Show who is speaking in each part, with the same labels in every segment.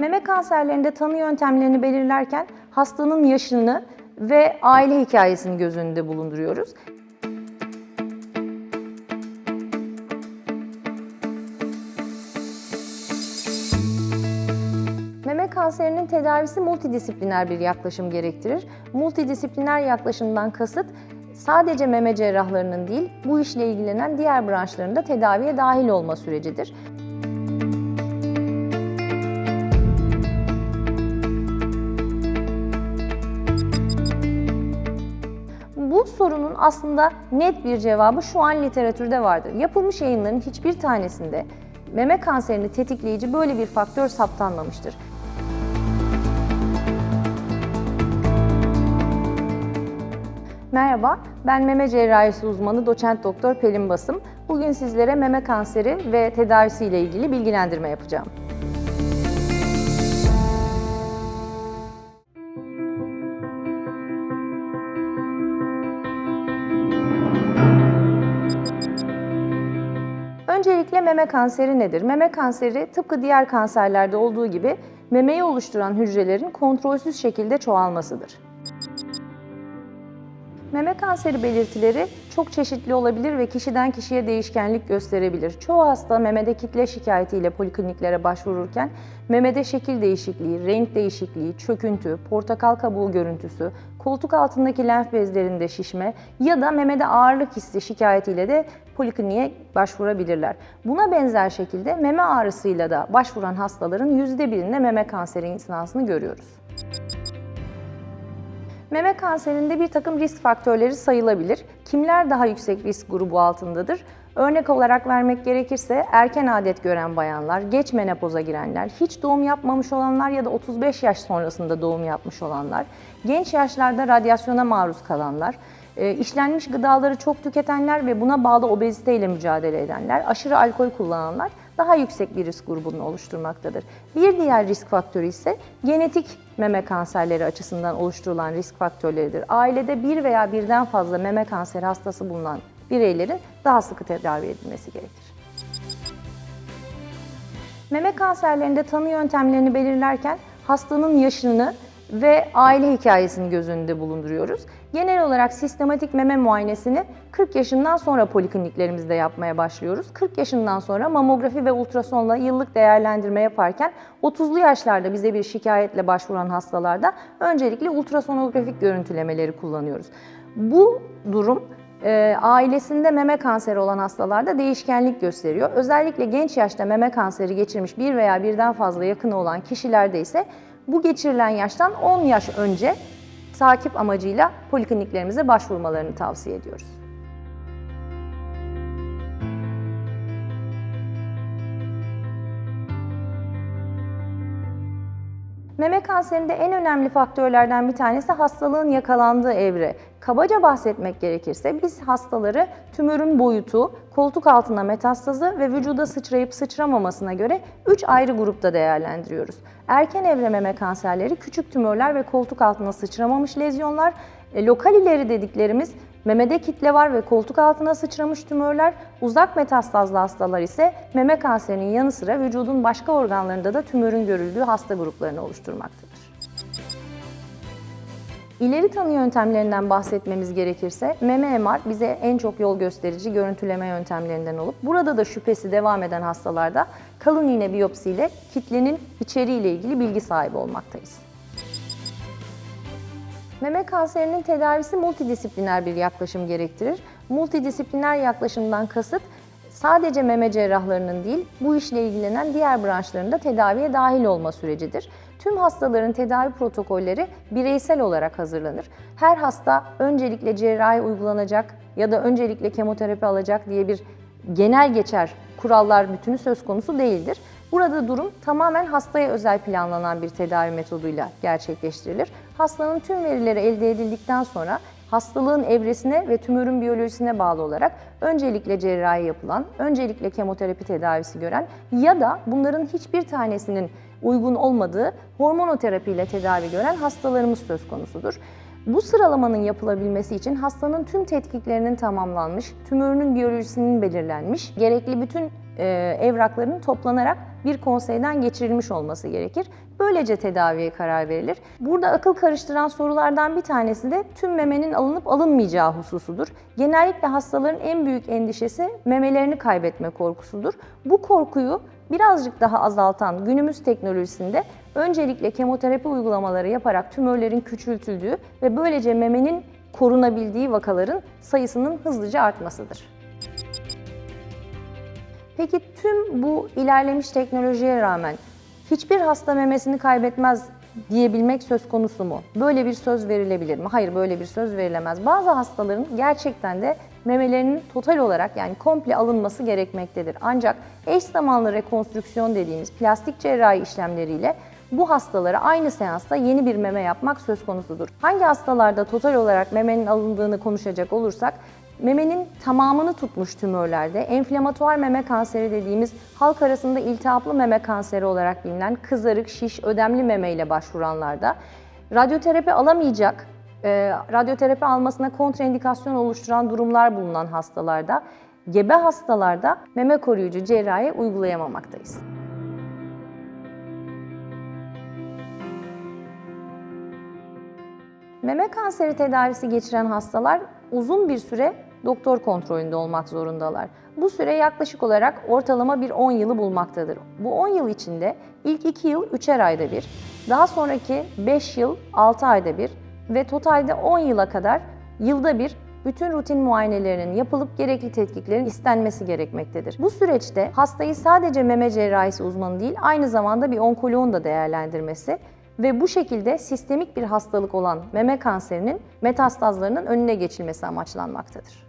Speaker 1: Meme kanserlerinde tanı yöntemlerini belirlerken hastanın yaşını ve aile hikayesini göz önünde bulunduruyoruz. Meme kanserinin tedavisi multidisipliner bir yaklaşım gerektirir. Multidisipliner yaklaşımdan kasıt sadece meme cerrahlarının değil, bu işle ilgilenen diğer branşların da tedaviye dahil olma sürecidir. Sorunun aslında net bir cevabı şu an literatürde vardır. Yapılmış yayınların hiçbir tanesinde meme kanserini tetikleyici böyle bir faktör saptanmamıştır. Merhaba, ben meme cerrahisi uzmanı doçent doktor Pelin Basım. Bugün sizlere meme kanseri ve tedavisiyle ilgili bilgilendirme yapacağım. Öncelikle meme kanseri nedir? Meme kanseri tıpkı diğer kanserlerde olduğu gibi memeyi oluşturan hücrelerin kontrolsüz şekilde çoğalmasıdır. Meme kanseri belirtileri çok çeşitli olabilir ve kişiden kişiye değişkenlik gösterebilir. Çoğu hasta memede kitle şikayetiyle polikliniklere başvururken memede şekil değişikliği, renk değişikliği, çöküntü, portakal kabuğu görüntüsü, koltuk altındaki lenf bezlerinde şişme ya da memede ağırlık hissi şikayetiyle de polikliniğe başvurabilirler. Buna benzer şekilde meme ağrısıyla da başvuran hastaların %1'inde meme kanseri insidansını görüyoruz. Meme kanserinde bir takım risk faktörleri sayılabilir. Kimler daha yüksek risk grubu altındadır? Örnek olarak vermek gerekirse erken adet gören bayanlar, geç menopoza girenler, hiç doğum yapmamış olanlar ya da 35 yaş sonrasında doğum yapmış olanlar, genç yaşlarda radyasyona maruz kalanlar, e, işlenmiş gıdaları çok tüketenler ve buna bağlı obeziteyle mücadele edenler, aşırı alkol kullananlar daha yüksek bir risk grubunu oluşturmaktadır. Bir diğer risk faktörü ise genetik meme kanserleri açısından oluşturulan risk faktörleridir. Ailede bir veya birden fazla meme kanseri hastası bulunan bireylerin daha sıkı tedavi edilmesi gerekir. Meme kanserlerinde tanı yöntemlerini belirlerken hastanın yaşını ve aile hikayesini göz önünde bulunduruyoruz. Genel olarak sistematik meme muayenesini 40 yaşından sonra polikliniklerimizde yapmaya başlıyoruz. 40 yaşından sonra mamografi ve ultrasonla yıllık değerlendirme yaparken 30'lu yaşlarda bize bir şikayetle başvuran hastalarda öncelikle ultrasonografik görüntülemeleri kullanıyoruz. Bu durum e, ailesinde meme kanseri olan hastalarda değişkenlik gösteriyor. Özellikle genç yaşta meme kanseri geçirmiş bir veya birden fazla yakını olan kişilerde ise bu geçirilen yaştan 10 yaş önce takip amacıyla polikliniklerimize başvurmalarını tavsiye ediyoruz. Meme kanserinde en önemli faktörlerden bir tanesi hastalığın yakalandığı evre. Kabaca bahsetmek gerekirse biz hastaları tümörün boyutu, koltuk altına metastazı ve vücuda sıçrayıp sıçramamasına göre 3 ayrı grupta değerlendiriyoruz. Erken evre meme kanserleri küçük tümörler ve koltuk altına sıçramamış lezyonlar, e, lokal ileri dediklerimiz memede kitle var ve koltuk altına sıçramış tümörler, uzak metastazlı hastalar ise meme kanserinin yanı sıra vücudun başka organlarında da tümörün görüldüğü hasta gruplarını oluşturmaktadır. İleri tanı yöntemlerinden bahsetmemiz gerekirse meme MR bize en çok yol gösterici görüntüleme yöntemlerinden olup burada da şüphesi devam eden hastalarda kalın iğne biyopsiyle kitlenin içeriğiyle ilgili bilgi sahibi olmaktayız. Meme kanserinin tedavisi multidisipliner bir yaklaşım gerektirir. Multidisipliner yaklaşımdan kasıt sadece meme cerrahlarının değil, bu işle ilgilenen diğer branşların da tedaviye dahil olma sürecidir. Tüm hastaların tedavi protokolleri bireysel olarak hazırlanır. Her hasta öncelikle cerrahi uygulanacak ya da öncelikle kemoterapi alacak diye bir genel geçer kurallar bütünü söz konusu değildir. Burada durum tamamen hastaya özel planlanan bir tedavi metoduyla gerçekleştirilir. Hastanın tüm verileri elde edildikten sonra hastalığın evresine ve tümörün biyolojisine bağlı olarak öncelikle cerrahi yapılan, öncelikle kemoterapi tedavisi gören ya da bunların hiçbir tanesinin uygun olmadığı hormonoterapi ile tedavi gören hastalarımız söz konusudur. Bu sıralamanın yapılabilmesi için hastanın tüm tetkiklerinin tamamlanmış, tümörünün biyolojisinin belirlenmiş, gerekli bütün e, evrakların toplanarak bir konseyden geçirilmiş olması gerekir. Böylece tedaviye karar verilir. Burada akıl karıştıran sorulardan bir tanesi de tüm memenin alınıp alınmayacağı hususudur. Genellikle hastaların en büyük endişesi memelerini kaybetme korkusudur. Bu korkuyu birazcık daha azaltan günümüz teknolojisinde öncelikle kemoterapi uygulamaları yaparak tümörlerin küçültüldüğü ve böylece memenin korunabildiği vakaların sayısının hızlıca artmasıdır. Peki tüm bu ilerlemiş teknolojiye rağmen hiçbir hasta memesini kaybetmez diyebilmek söz konusu mu? Böyle bir söz verilebilir mi? Hayır böyle bir söz verilemez. Bazı hastaların gerçekten de memelerinin total olarak yani komple alınması gerekmektedir. Ancak eş zamanlı rekonstrüksiyon dediğimiz plastik cerrahi işlemleriyle bu hastalara aynı seansta yeni bir meme yapmak söz konusudur. Hangi hastalarda total olarak memenin alındığını konuşacak olursak Memenin tamamını tutmuş tümörlerde enflamatuar meme kanseri dediğimiz halk arasında iltihaplı meme kanseri olarak bilinen kızarık, şiş, ödemli meme ile başvuranlarda radyoterapi alamayacak, e, radyoterapi almasına kontraindikasyon oluşturan durumlar bulunan hastalarda, gebe hastalarda meme koruyucu cerrahi uygulayamamaktayız. Meme kanseri tedavisi geçiren hastalar uzun bir süre doktor kontrolünde olmak zorundalar. Bu süre yaklaşık olarak ortalama bir 10 yılı bulmaktadır. Bu 10 yıl içinde ilk 2 yıl 3'er ayda bir, daha sonraki 5 yıl 6 ayda bir ve totalde 10 yıla kadar yılda bir bütün rutin muayenelerinin yapılıp gerekli tetkiklerin istenmesi gerekmektedir. Bu süreçte hastayı sadece meme cerrahisi uzmanı değil, aynı zamanda bir onkoloğun da değerlendirmesi ve bu şekilde sistemik bir hastalık olan meme kanserinin metastazlarının önüne geçilmesi amaçlanmaktadır.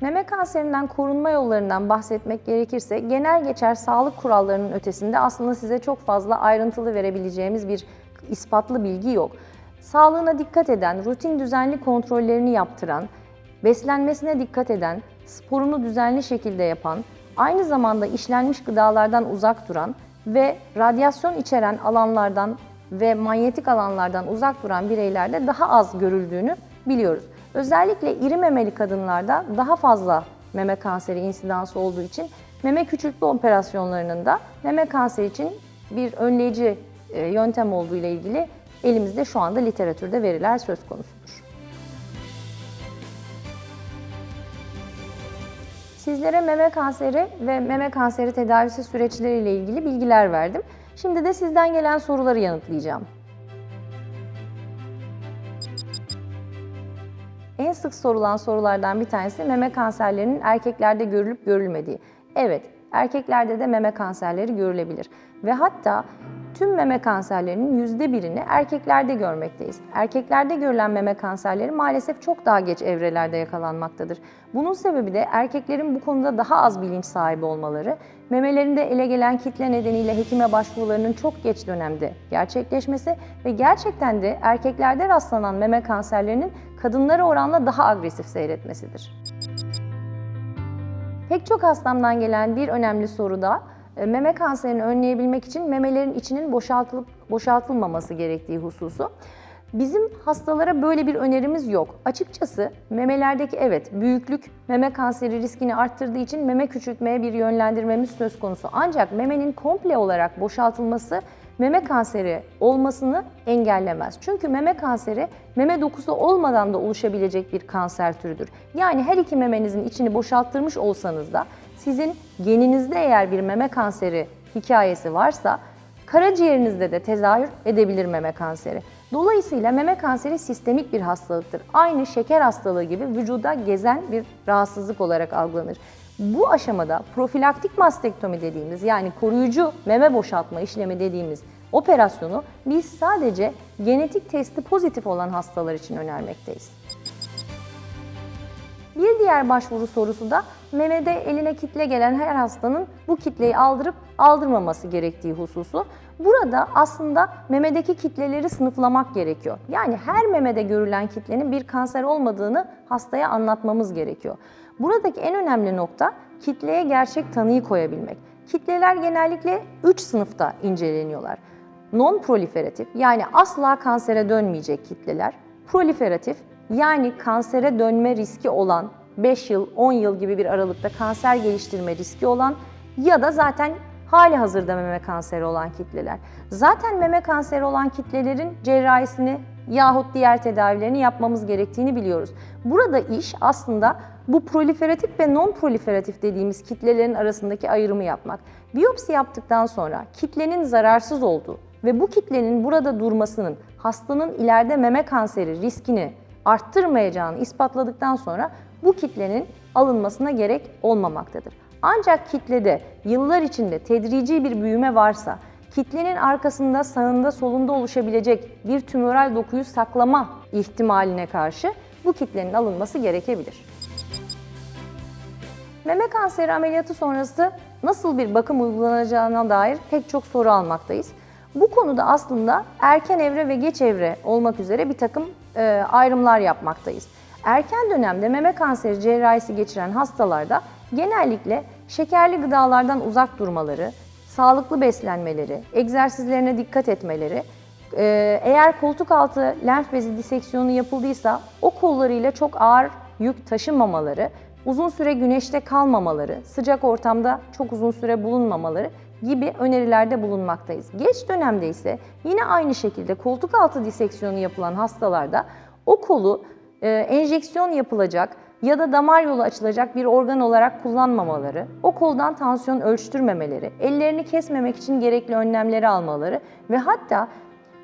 Speaker 1: Meme kanserinden korunma yollarından bahsetmek gerekirse genel geçer sağlık kurallarının ötesinde aslında size çok fazla ayrıntılı verebileceğimiz bir ispatlı bilgi yok. Sağlığına dikkat eden, rutin düzenli kontrollerini yaptıran, beslenmesine dikkat eden, sporunu düzenli şekilde yapan, aynı zamanda işlenmiş gıdalardan uzak duran ve radyasyon içeren alanlardan ve manyetik alanlardan uzak duran bireylerde daha az görüldüğünü biliyoruz. Özellikle iri memeli kadınlarda daha fazla meme kanseri insidansı olduğu için meme küçültme operasyonlarının da meme kanseri için bir önleyici e, yöntem olduğu ile ilgili elimizde şu anda literatürde veriler söz konusudur. Sizlere meme kanseri ve meme kanseri tedavisi süreçleriyle ilgili bilgiler verdim. Şimdi de sizden gelen soruları yanıtlayacağım. En sık sorulan sorulardan bir tanesi meme kanserlerinin erkeklerde görülüp görülmediği. Evet, erkeklerde de meme kanserleri görülebilir. Ve hatta tüm meme kanserlerinin yüzde birini erkeklerde görmekteyiz. Erkeklerde görülen meme kanserleri maalesef çok daha geç evrelerde yakalanmaktadır. Bunun sebebi de erkeklerin bu konuda daha az bilinç sahibi olmaları, memelerinde ele gelen kitle nedeniyle hekime başvurularının çok geç dönemde gerçekleşmesi ve gerçekten de erkeklerde rastlanan meme kanserlerinin kadınlara oranla daha agresif seyretmesidir. Pek çok hastamdan gelen bir önemli soru da meme kanserini önleyebilmek için memelerin içinin boşaltılıp boşaltılmaması gerektiği hususu. Bizim hastalara böyle bir önerimiz yok. Açıkçası memelerdeki evet büyüklük meme kanseri riskini arttırdığı için meme küçültmeye bir yönlendirmemiz söz konusu. Ancak memenin komple olarak boşaltılması meme kanseri olmasını engellemez. Çünkü meme kanseri meme dokusu olmadan da oluşabilecek bir kanser türüdür. Yani her iki memenizin içini boşalttırmış olsanız da sizin geninizde eğer bir meme kanseri hikayesi varsa karaciğerinizde de tezahür edebilir meme kanseri. Dolayısıyla meme kanseri sistemik bir hastalıktır. Aynı şeker hastalığı gibi vücuda gezen bir rahatsızlık olarak algılanır. Bu aşamada profilaktik mastektomi dediğimiz yani koruyucu meme boşaltma işlemi dediğimiz operasyonu biz sadece genetik testi pozitif olan hastalar için önermekteyiz. Bir diğer başvuru sorusu da memede eline kitle gelen her hastanın bu kitleyi aldırıp aldırmaması gerektiği hususu. Burada aslında memedeki kitleleri sınıflamak gerekiyor. Yani her memede görülen kitlenin bir kanser olmadığını hastaya anlatmamız gerekiyor. Buradaki en önemli nokta kitleye gerçek tanıyı koyabilmek. Kitleler genellikle 3 sınıfta inceleniyorlar. Non-proliferatif yani asla kansere dönmeyecek kitleler. Proliferatif yani kansere dönme riski olan 5 yıl, 10 yıl gibi bir aralıkta kanser geliştirme riski olan ya da zaten hali hazırda meme kanseri olan kitleler. Zaten meme kanseri olan kitlelerin cerrahisini yahut diğer tedavilerini yapmamız gerektiğini biliyoruz. Burada iş aslında bu proliferatif ve non proliferatif dediğimiz kitlelerin arasındaki ayrımı yapmak. Biyopsi yaptıktan sonra kitlenin zararsız olduğu ve bu kitlenin burada durmasının hastanın ileride meme kanseri riskini arttırmayacağını ispatladıktan sonra bu kitlenin alınmasına gerek olmamaktadır. Ancak kitlede yıllar içinde tedrici bir büyüme varsa, kitlenin arkasında sağında solunda oluşabilecek bir tümöral dokuyu saklama ihtimaline karşı bu kitlenin alınması gerekebilir. Meme kanseri ameliyatı sonrası nasıl bir bakım uygulanacağına dair pek çok soru almaktayız. Bu konuda aslında erken evre ve geç evre olmak üzere bir takım e, ayrımlar yapmaktayız. Erken dönemde meme kanseri cerrahisi geçiren hastalarda genellikle şekerli gıdalardan uzak durmaları, sağlıklı beslenmeleri, egzersizlerine dikkat etmeleri, e, eğer koltuk altı lenf bezi diseksiyonu yapıldıysa o kollarıyla çok ağır yük taşımamaları, uzun süre güneşte kalmamaları, sıcak ortamda çok uzun süre bulunmamaları gibi önerilerde bulunmaktayız. Geç dönemde ise yine aynı şekilde koltuk altı diseksiyonu yapılan hastalarda o kolu e, enjeksiyon yapılacak ya da damar yolu açılacak bir organ olarak kullanmamaları, o koldan tansiyon ölçtürmemeleri, ellerini kesmemek için gerekli önlemleri almaları ve hatta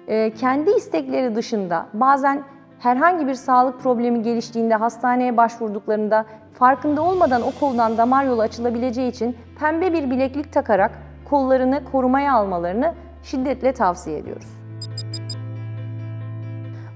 Speaker 1: e, kendi istekleri dışında bazen herhangi bir sağlık problemi geliştiğinde hastaneye başvurduklarında farkında olmadan o koldan damar yolu açılabileceği için pembe bir bileklik takarak kollarını korumaya almalarını şiddetle tavsiye ediyoruz.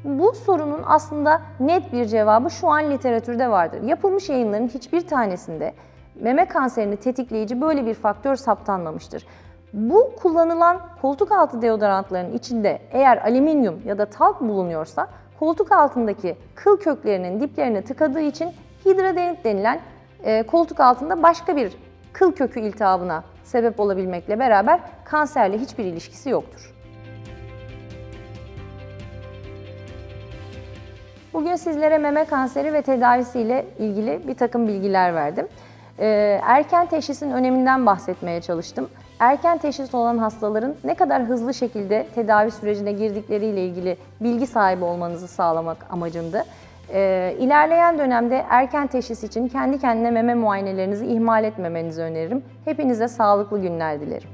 Speaker 1: Bu sorunun aslında net bir cevabı şu an literatürde vardır. Yapılmış yayınların hiçbir tanesinde meme kanserini tetikleyici böyle bir faktör saptanmamıştır. Bu kullanılan koltuk altı deodorantların içinde eğer alüminyum ya da talk bulunuyorsa koltuk altındaki kıl köklerinin diplerine tıkadığı için hidradenit denilen e, koltuk altında başka bir kıl kökü iltihabına sebep olabilmekle beraber kanserle hiçbir ilişkisi yoktur. Bugün sizlere meme kanseri ve tedavisiyle ilgili bir takım bilgiler verdim. Ee, erken teşhisin öneminden bahsetmeye çalıştım. Erken teşhis olan hastaların ne kadar hızlı şekilde tedavi sürecine girdikleriyle ilgili bilgi sahibi olmanızı sağlamak amacımdı. Ee, ilerleyen dönemde erken teşhis için kendi kendine meme muayenelerinizi ihmal etmemenizi öneririm. Hepinize sağlıklı günler dilerim.